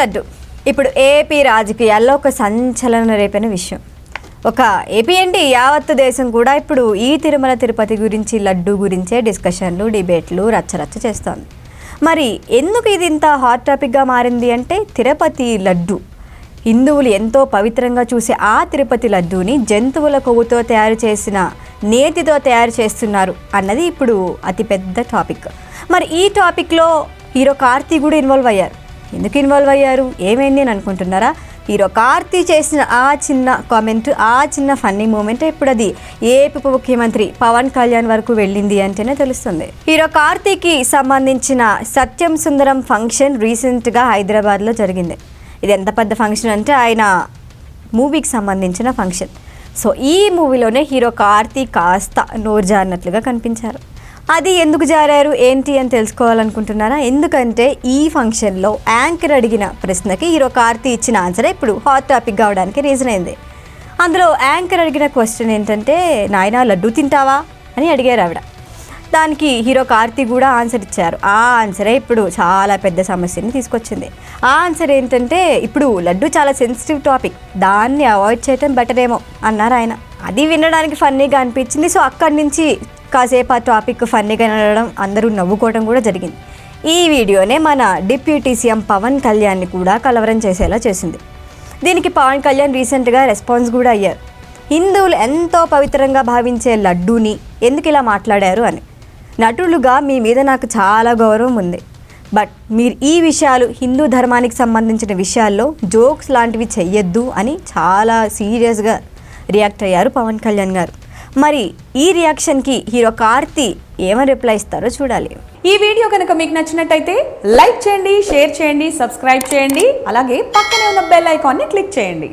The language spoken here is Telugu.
లడ్డు. ఇప్పుడు ఏపీ రాజకీయాల్లో ఒక సంచలన రేపిన విషయం. ఒక ఏపీ ఏంటి? యావత్తు దేశం కూడా ఇప్పుడు ఈ తిరుమల తిరుపతి గురించి లడ్డు గురించే డిస్కషన్లు డిబేట్లు రచ్చరచ్చ చేస్తోంది. మరి ఎందుకు ఇది ఇంత హాట్ టాపిక్గా మారింది అంటే తిరుపతి లడ్డు. హిందువులు ఎంతో పవిత్రంగా చూసే ఆ తిరుపతి లడ్డూని జంతువుల కొవ్వుతో తయారు చేసిన నేతితో తయారు చేస్తున్నారు అన్నది ఇప్పుడు అతిపెద్ద టాపిక్. మరి ఈ టాపిక్లో హీరో కార్తీ కూడా ఇన్వాల్వ్ అయ్యారు. ఎందుకు ఇన్వాల్వ్ అయ్యారు? ఏమైంది అని అనుకుంటున్నారా? హీరో కార్తీ చేసిన ఆ చిన్న కామెంట్ ఆ చిన్న ఫన్నీ మూమెంట్ ఇప్పుడు అది ఏపీ ఉప ముఖ్యమంత్రి పవన్ కళ్యాణ్ వరకు వెళ్ళింది అంటేనే తెలుస్తుంది. హీరో కార్తీకి సంబంధించిన సత్యం సుందరం ఫంక్షన్ రీసెంట్గా హైదరాబాద్లో జరిగింది. ఇది ఎంత పెద్ద ఫంక్షన్ అంటే ఆయన మూవీకి సంబంధించిన ఫంక్షన్ సో ఈ మూవీలోనే హీరో కార్తీ కాస్త నోరు జారినట్లుగా కనిపించారు. అది ఎందుకు జారారు? ఏంటి అని తెలుసుకోవాలనుకుంటున్నారా? ఎందుకంటే ఈ ఫంక్షన్లో యాంకర్ అడిగిన ప్రశ్నకి హీరో కార్తీ ఇచ్చిన ఆన్సర్ ఇప్పుడు హాట్ టాపిక్ కావడానికి రీజన్ అయింది. అందులో యాంకర్ అడిగిన క్వశ్చన్ ఏంటంటే నాయనా లడ్డు తింటావా? అని అడిగారు ఆవిడ. దానికి హీరో కార్తీ కూడా ఆన్సర్ ఇచ్చారు. ఆ ఆన్సరే ఇప్పుడు చాలా పెద్ద సమస్యని తీసుకొచ్చింది. ఆ ఆన్సర్ ఏంటంటే ఇప్పుడు లడ్డు చాలా సెన్సిటివ్ టాపిక్ దాన్ని అవాయిడ్ చేయటం బెటర్ ఏమో అన్నారు ఆయన. అది వినడానికి ఫన్నీగా అనిపించింది. సో అక్కడి నుంచి కాసేపు ఆ టాపిక్ ఫన్నీగా వినడం అందరూ నవ్వుకోవడం కూడా జరిగింది. ఈ వీడియోనే మన డిప్యూటీ సీఎం పవన్ కళ్యాణ్ని కూడా కలవరం చేసేలా చేసింది. దీనికి పవన్ కళ్యాణ్ రీసెంట్గా రెస్పాన్స్ కూడా అయ్యారు. హిందువులు ఎంతో పవిత్రంగా భావించే లడ్డూని ఎందుకు ఇలా మాట్లాడారు అని. నటులుగా మీ మీద నాకు చాలా గౌరవం ఉంది. బట్ మీరు ఈ విషయాలు హిందూ ధర్మానికి సంబంధించిన విషయాల్లో జోక్స్ లాంటివి చెయ్యొద్దు అని చాలా సీరియస్గా రియాక్ట్ అయ్యారు పవన్ కళ్యాణ్ గారు. మరి ఈ రియాక్షన్కి హీరో కార్తీ ఏమని రిప్లై ఇస్తారో చూడాలి. ఈ వీడియో కనుక మీకు నచ్చినట్టయితే లైక్ చేయండి షేర్ చేయండి సబ్స్క్రైబ్ చేయండి అలాగే పక్కనే ఉన్న బెల్ ఐకాన్ని క్లిక్ చేయండి.